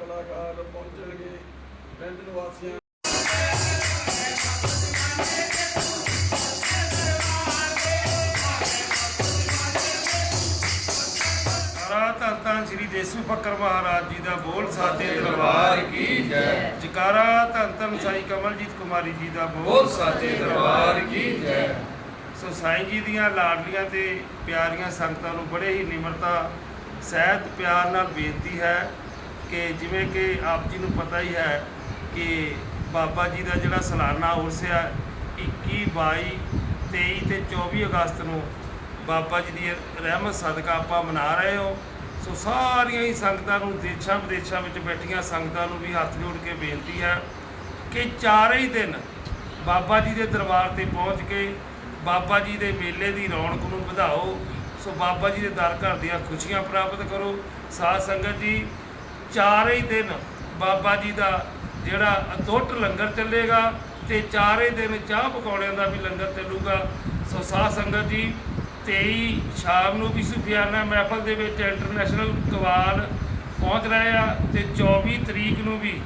ਕਲਾਕਾਰ ਪਹੁੰਚਣਗੇ ਪਿੰਡ ਨਿਵਾਸੀਆਂ। ਧੰਨ ਸ੍ਰੀ ਦੇਸੂ ਫਕਰ ਮਹਾਰਾਜ ਜੀ ਦਾ ਬੋਲ ਸਾਚੇ ਦਰਬਾਰ ਕੀ ਜੈ। ਜਕਾਰਾ ਧੰਨ ਧੰਨ ਸਾਈ ਕਮਲਜੀਤ ਕੁਮਾਰੀ ਜੀ ਦਾ ਬੋਲ ਸਾਚੇ ਦਰਬਾਰ ਕੀ ਜੈ। ਸੋ ਸਾਈਂ ਜੀ ਦੀਆਂ ਲਾਡਲੀਆਂ ਤੇ ਪਿਆਰੀਆਂ ਸੰਗਤਾਂ ਨੂੰ ਬੜੇ ਹੀ ਨਿਮਰਤਾ ਸਹਿਤ ਪਿਆਰ ਨਾਲ ਬੇਨਤੀ ਹੈ। ਕਿ ਜਿਵੇਂ ਕਿ ਆਪ ਜੀ ਨੂੰ ਪਤਾ ਹੀ ਹੈ ਕਿ ਬਾਬਾ ਜੀ ਦਾ ਜਿਹੜਾ ਸਾਲਾਨਾ ਉਰਸ ਆ 21 22 23 ਤੇ 24 ਅਗਸਤ ਨੂੰ ਬਾਬਾ ਜੀ ਦੀ ਰਹਿਮਤ ਸਦਕਾ ਆਪਾਂ ਮਨਾ ਰਹੇ ਹਾਂ। ਸੋ ਸਾਰੀਆਂ ਹੀ ਸੰਗਤਾਂ ਨੂੰ ਦੇਸ਼ਾਂ ਵਿਦੇਸ਼ਾਂ ਵਿੱਚ ਬੈਠੀਆਂ ਸੰਗਤਾਂ ਨੂੰ ਵੀ ਹੱਥ ਜੋੜ ਕੇ ਬੇਨਤੀ ਹੈ ਕਿ ਚਾਰੇ ਹੀ ਦਿਨ ਬਾਬਾ ਜੀ ਦੇ ਦਰਬਾਰ ਤੇ ਪਹੁੰਚ ਕੇ ਬਾਬਾ ਜੀ ਦੇ ਮੇਲੇ ਦੀ ਰੌਣਕ ਨੂੰ ਵਧਾਓ। ਸੋ ਬਾਬਾ ਜੀ ਦੇ ਦਰ ਘਰ ਦੀਆਂ ਖੁਸ਼ੀਆਂ ਪ੍ਰਾਪਤ ਕਰੋ। ਸਾਧ ਸੰਗਤ ਜੀ ਚਾਰੇ ਹੀ ਦਿਨ ਬਾਬਾ ਜੀ ਦਾ ਜਿਹੜਾ ਅਤੁੱਟ ਲੰਗਰ ਚੱਲੇਗਾ ਤੇ ਚਾਰੇ ਦਿਨ ਚਾਹ ਪਕੌੜਿਆਂ ਦਾ ਵੀ ਲੰਗਰ ਚੱਲੂਗਾ। ਸੋ ਸਾਧ ਸੰਗਤ ਜੀ 23 ਸ਼ਾਮ ਨੂੰ ਵੀ ਸੁਫਿਆਨਾ ਮਹਿਫਲ ਦੇ ਵਿੱਚ ਇੰਟਰਨੈਸ਼ਨਲ ਕਵਾਲ ਪਹੁੰਚ ਰਹੇ ਆ ਤੇ 24 ਤਰੀਕ ਨੂੰ ਵੀ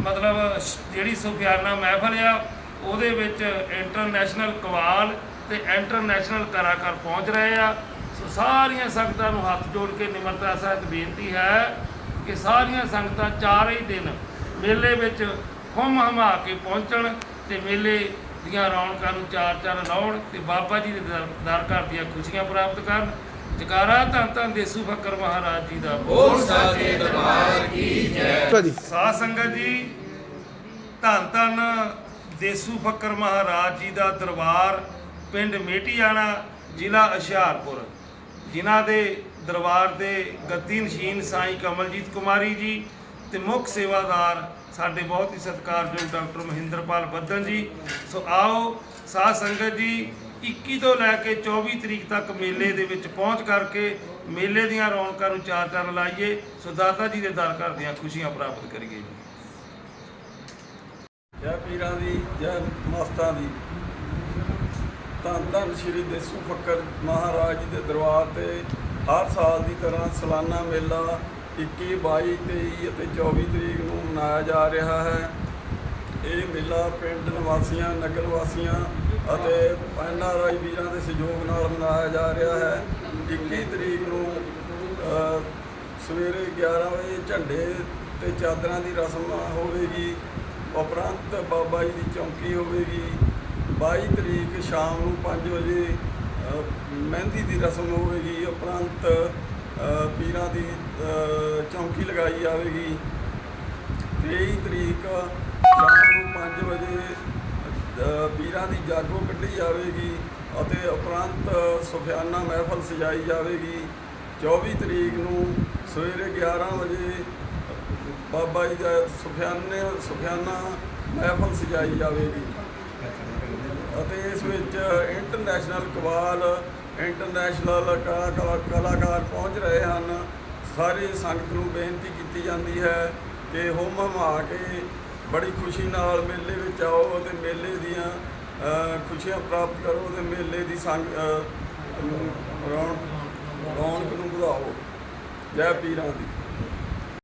ਮਤਲਬ ਜਿਹੜੀ ਸੁਫਿਆਨਾ ਮਹਿਫਲ ਆ, ਉਹਦੇ ਵਿੱਚ ਇੰਟਰਨੈਸ਼ਨਲ ਕਵਾਲ ਤੇ ਇੰਟਰਨੈਸ਼ਨਲ ਕਲਾਕਾਰ ਪਹੁੰਚ ਰਹੇ ਆ। ਸੋ ਸਾਰੀਆਂ ਸੰਗਤਾਂ ਨੂੰ ਹੱਥ ਜੋੜ ਕੇ ਨਿਮਰਤਾ ਸਹਿਤ ਬੇਨਤੀ ਹੈ ਕਿ ਸਾਰੀਆਂ ਸੰਗਤਾਂ ਚਾਰੇ ਹੀ ਦਿਨ ਮੇਲੇ ਵਿੱਚ ਹੁੰਮ ਹਮਾ ਕੇ ਪਹੁੰਚਣ ਤੇ ਮੇਲੇ ਦੀਆਂ ਰੌਣਕਾਂ ਨੂੰ ਚਾਰ ਚਾਰ ਲਾਉਣ ਤੇ ਬਾਬਾ ਜੀ ਦੇ ਦਰ- ਦਰ ਘਰ ਦੀਆਂ ਖੁਸ਼ੀਆਂ ਪ੍ਰਾਪਤ ਕਰਨ। ਜਕਾਰਾ ਧੰਨ ਧੰਨ ਦੇਸੂ ਫਕਰ ਮਹਾਰਾਜ ਜੀ ਦਾ ਬੋਲ ਸਾਚੇ ਦਰਬਾਰ ਕੀ ਜੈ। ਸਾਧ ਸੰਗਤ ਜੀ ਧੰਨ ਧੰਨ ਦੇਸੂ ਫਕਰ ਮਹਾਰਾਜ ਜੀ ਦਾ ਦਰਬਾਰ ਪਿੰਡ ਮੇਟੀਆਣਾ ਜ਼ਿਲ੍ਹਾ ਹੁਸ਼ਿਆਰਪੁਰ। ਜਿਨ੍ਹਾਂ ਦੇ ਦਰਬਾਰ ਦੇ ਗੱਦੀ ਨਸ਼ੀਨ ਸਾਈਂ ਕਮਲਜੀਤ ਕੁਮਾਰੀ ਜੀ ਤੇ ਮੁੱਖ ਸੇਵਾਦਾਰ ਸਾਡੇ ਬਹੁਤ ਹੀ ਸਤਿਕਾਰਯੋਗ ਡਾਕਟਰ ਮਹਿੰਦਰਪਾਲ ਬੱਦਨ ਜੀ। ਸੋ ਆਓ, ਸਾਧ ਸੰਗਤ ਜੀ 21 ਤੋਂ ਲੈ ਕੇ 24 ਤਰੀਕ ਤੱਕ ਮੇਲੇ ਦੇ ਵਿੱਚ ਪਹੁੰਚ ਕਰਕੇ ਮੇਲੇ ਦੀਆਂ ਰੌਣਕਾਂ ਨੂੰ ਚਾਰ ਚੰਨ ਲਾਈਏ। ਸੋ ਦਾਤਾ ਜੀ ਦੇ ਦਰ ਘਰ ਦੀਆਂ ਖੁਸ਼ੀਆਂ ਪ੍ਰਾਪਤ ਕਰੀਏ ਜੀ। ਜੈ ਪੀਰਾਂ ਦੀ, ਜੈ ਮਸਤਾਂ ਦੀ। ਧੰਨ ਧੰਨ ਸ੍ਰੀ ਦੇਸੂ ਫੱਕਰ ਮਹਾਰਾਜ ਜੀ ਦੇ ਦਰਬਾਰ ਤੇ ਹਰ ਸਾਲ ਦੀ ਤਰ੍ਹਾਂ ਸਾਲਾਨਾ ਮੇਲਾ 21 22 23 ਅਤੇ 24 ਤਰੀਕ ਨੂੰ ਮਨਾਇਆ ਜਾ ਰਿਹਾ ਹੈ। ਇਹ ਮੇਲਾ ਪਿੰਡ ਨਿਵਾਸੀਆਂ, ਨਗਰ ਵਾਸੀਆਂ ਅਤੇ ਐਨਆਰਆਈ ਵੀਰਾਂ ਦੇ ਸਹਿਯੋਗ ਨਾਲ ਮਨਾਇਆ ਜਾ ਰਿਹਾ ਹੈ। 21 ਤਰੀਕ ਨੂੰ ਸਵੇਰੇ 11 ਵਜੇ ਝੰਡੇ ਤੇ ਚਾਦਰਾਂ ਦੀ ਰਸਮ ਹੋਵੇਗੀ। ਉਪਰੰਤ ਬਾਬਾ ਜੀ ਦੀ ਚੌਂਕੀ ਹੋਵੇਗੀ। 22 ਤਰੀਕ ਸ਼ਾਮ ਨੂੰ 5 ਵਜੇ ਮਹਿੰਦੀ ਦੀ ਰਸਮ ਹੋਵੇਗੀ, ਉਪਰੰਤ ਪੀਰਾਂ ਦੀ ਚੌਂਕੀ ਲਗਾਈ ਜਾਵੇਗੀ। 23 ਤਰੀਕ ਸ਼ਾਮ ਨੂੰ 5 ਵਜੇ ਪੀਰਾਂ ਦੀ ਜਾਗੋ ਕੱਢੀ ਜਾਵੇਗੀ ਅਤੇ ਉਪਰੰਤ ਸੁਫਿਆਨਾ ਮਹਿਫਲ ਸਜਾਈ ਜਾਵੇਗੀ। 24 ਤਰੀਕ ਨੂੰ ਸਵੇਰੇ 11 ਵਜੇ ਬਾਬਾ ਜੀ ਦਾ ਸੁਫਿਆਨੇ ਸੁਫਿਆਨਾ ਮਹਿਫਲ ਸਜਾਈ ਜਾਵੇਗੀ। ਅਤੇ ਇਸ ਵਿੱਚ ਇੰਟਰਨੈਸ਼ਨਲ ਕਵਾਲ ਇੰਟਰਨੈਸ਼ਨਲ ਕਲਾ- ਕਲਾ- ਕਲਾਕਾਰ ਪਹੁੰਚ ਰਹੇ ਹਨ। ਸਾਰੀ ਸੰਗਤ ਨੂੰ ਬੇਨਤੀ ਕੀਤੀ ਜਾਂਦੀ ਹੈ ਕਿ ਹੁਮ ਹਮਾ ਕੇ ਬੜੀ ਖੁਸ਼ੀ ਨਾਲ ਮੇਲੇ ਵਿੱਚ ਆਓ ਅਤੇ ਮੇਲੇ ਦੀਆਂ ਖੁਸ਼ੀਆਂ ਪ੍ਰਾਪਤ ਕਰੋ ਤੇ ਮੇਲੇ ਦੀ ਸੰਗ ਅ, ਰੌਣਕ ਨੂੰ ਵਧਾਓ। ਜੈ ਪੀਰਾਂ ਦੀ।